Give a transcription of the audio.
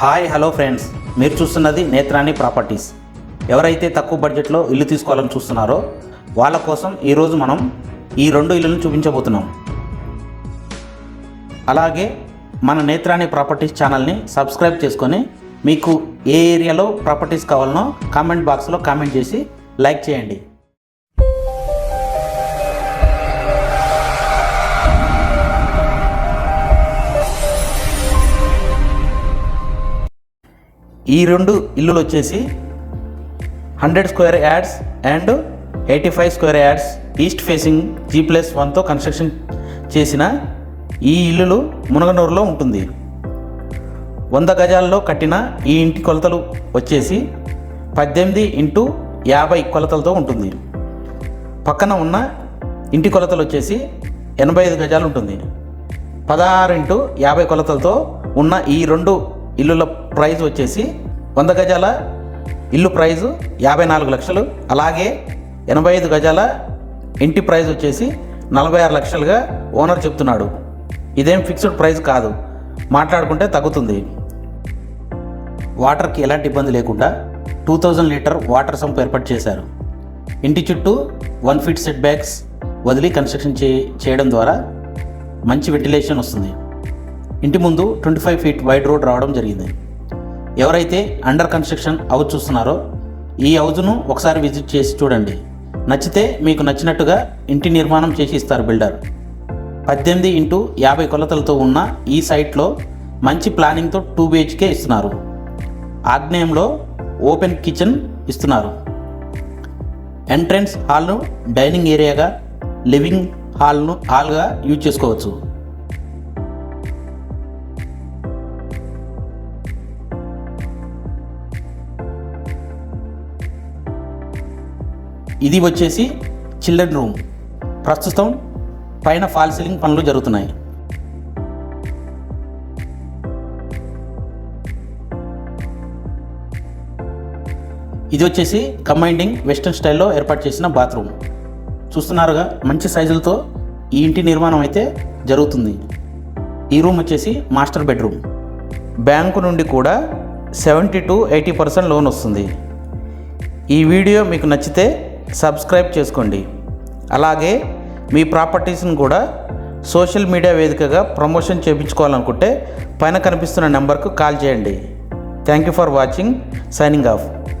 Hi hello friends. మీరు చూస్తున్నది నేత్రాణి properties. ఎవరైతే తక్కువ బడ్జెట్లో ఇల్లు తీసుకోవాలని చూస్తున్నారో వాళ్ళ కోసం ఈరోజు మనం ఈ రెండు ఇల్లులను చూపించబోతున్నాం. అలాగే మన నేత్రాణి ప్రాపర్టీస్ ఛానల్ని సబ్స్క్రైబ్ చేసుకొని మీకు ఏ ఏరియాలో ప్రాపర్టీస్ కావాలనో కామెంట్ బాక్స్లో కామెంట్ చేసి లైక్ చేయండి. ఈ రెండు ఇల్లులు వచ్చేసి hundred square yards and eighty five square yards east facing G plus వన్తో construction చేసిన ఈ ఇల్లులు మునగనూరులో ఉంటుంది. వంద గజాల్లో కట్టిన ఈ ఇంటి కొలతలు వచ్చేసి పద్దెనిమిది ఇంటూ యాభై కొలతలతో ఉంటుంది. పక్కన ఉన్న ఇంటి కొలతలు వచ్చేసి ఎనభై ఐదు గజాలు ఉంటుంది. పదహారు ఇంటూ యాభై కొలతలతో ఉన్న ఈ రెండు ఇల్లుల ప్రైజ్ వచ్చేసి వంద గజాల ఇల్లు ప్రైజు యాభై నాలుగు లక్షలు. అలాగే ఎనభై ఐదు గజాల ఇంటి ప్రైజ్ వచ్చేసి నలభై ఆరు లక్షలుగా ఓనర్ చెప్తున్నాడు. ఇదేం ఫిక్స్డ్ ప్రైస్ కాదు. మాట్లాడుకుంటే తగ్గుతుంది. వాటర్కి ఎలాంటి ఇబ్బంది లేకుండా two thousand litre water sump ఏర్పాటు చేశారు. ఇంటి చుట్టూ వన్ ఫీట్ సెట్ బ్యాగ్స్ వదిలి కన్స్ట్రక్షన్ చే చేయడం ద్వారా మంచి వెంటిలేషన్ వస్తుంది. ఇంటి ముందు twenty five feet wide road రావడం జరిగింది. ఎవరైతే అండర్ కన్స్ట్రక్షన్ హౌస్ చూస్తున్నారో ఈ హౌజ్ను ఒకసారి విజిట్ చేసి చూడండి. నచ్చితే మీకు నచ్చినట్టుగా ఇంటి నిర్మాణం చేసి ఇస్తారు బిల్డర్. పద్దెనిమిది ఇంటూ యాభై కొలతలతో ఉన్న ఈ సైట్లో మంచి ప్లానింగ్తో టూ బిహెచ్కే ఇస్తున్నారు. ఆగ్నేయంలో ఓపెన్ కిచెన్ ఇస్తున్నారు. ఎంట్రన్స్ హాల్ను డైనింగ్ ఏరియాగా లివింగ్ హాల్ను హాల్గా యూజ్ చేసుకోవచ్చు. ఇది వచ్చేసి చిల్డ్రన్ రూమ్. ప్రస్తుతం పైన ఫాల్ సీలింగ్ పనులు జరుగుతున్నాయి. ఇది వచ్చేసి కంబైండింగ్ వెస్టర్న్ స్టైల్లో ఏర్పాటు చేసిన బాత్రూమ్. చూస్తున్నారుగా మంచి సైజులతో ఈ ఇంటి నిర్మాణం అయితే జరుగుతుంది. ఈ రూమ్ వచ్చేసి మాస్టర్ బెడ్రూమ్. బ్యాంకు నుండి కూడా seventy to eighty percent loan వస్తుంది. ఈ వీడియో మీకు నచ్చితే సబ్స్క్రైబ్ చేసుకోండి. అలాగే మీ ప్రాపర్టీస్ని కూడా సోషల్ మీడియా వేదికగా ప్రమోషన్ చేయించుకోవాలనుకుంటే పైన కనిపిస్తున్న నెంబర్కు కాల్ చేయండి. Thank you for watching. Signing off.